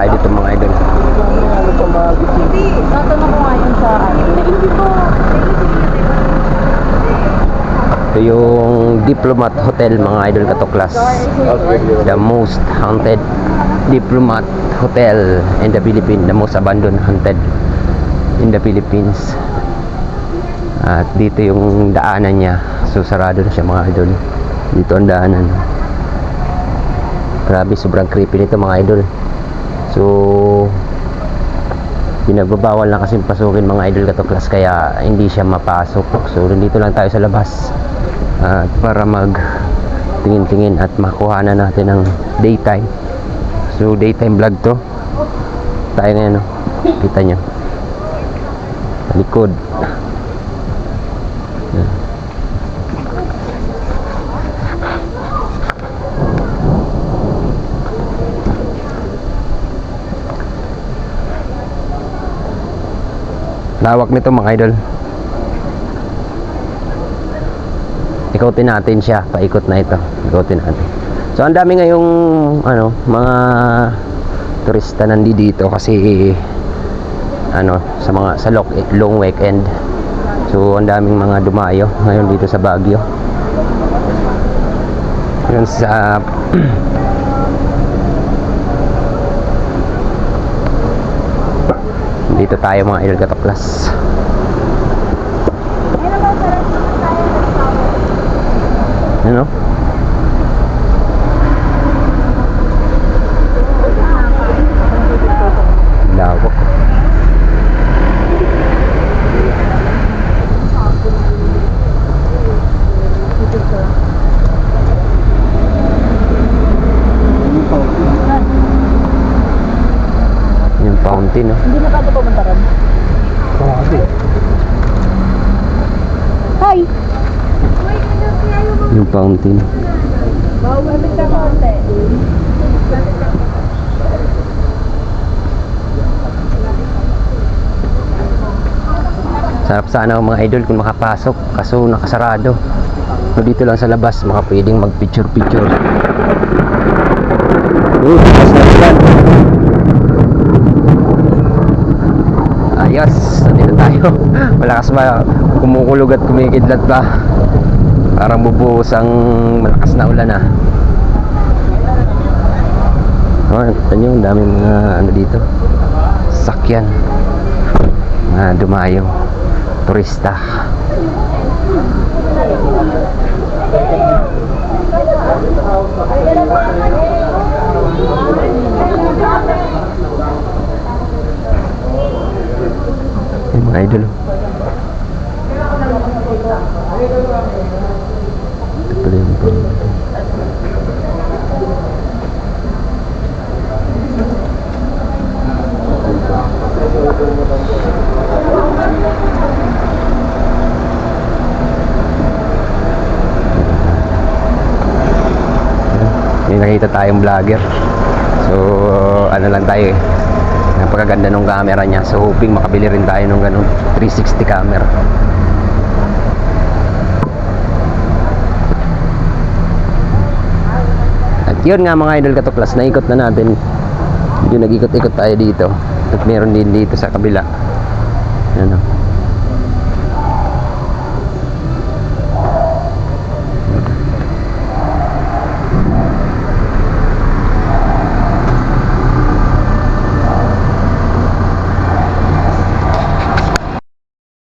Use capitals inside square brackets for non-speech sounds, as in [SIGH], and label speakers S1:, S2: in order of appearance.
S1: tayo dito mga idol.
S2: Hindi, tatanong ko nga yun sa ano. Hindi ko,
S1: Ito yung Diplomat Hotel mga idol katuklas. The most haunted Diplomat Hotel in the Philippines. The most abandoned haunted in the Philippines. At dito yung daanan niya. So sarado na siya mga idol. Dito ang daanan. Grabe, sobrang creepy nito mga idol. So, pinagbabawal na kasi pasukin mga idol katuklas kaya hindi siya mapasok. So, nandito lang tayo sa labas. At para mag tingin-tingin at makuha na natin ng daytime. So, daytime vlog to. Tayo ngayon, no? Kita nyo. Likod. Lawak nito mga idol. Ikotin natin siya, paikot na ito. Ikotin natin. So ang dami ngayong ano, mga turista nandito dito kasi ano, sa mga sa long, long weekend. So ang daming mga dumayo ngayon dito sa Baguio. Yun sa [CLEARS THROAT] dito tayo mga idol katuklas. Ano? Lawak. Fountain, no?
S2: Hindi na pa ito pumunta ron. Hi!
S1: Yung fountain.
S2: Lapit ka konti.
S1: Sarap sana ang mga idol kung makapasok kaso nakasarado. So dito lang sa labas mga pwedeng mag picture picture. Uh, bukas na yan. Ayos, nandito tayo. [LAUGHS] Malakas ba? Kumukulog at kumikidlat pa. Parang bubuhos ang malakas na ulan ah. Oh, nakita nyo, daming mga ano dito. Sakyan. Mga dumayo. Turista. Mga idol. May nakita tayong vlogger. So, ano lang tayo eh. Napakaganda ng camera niya. So, hoping makabili rin tayo ng ganun 360 camera. At yun nga mga idol katuklas, naikot na natin. Yun, nag-ikot-ikot tayo dito. At meron din dito sa kabila. Ano.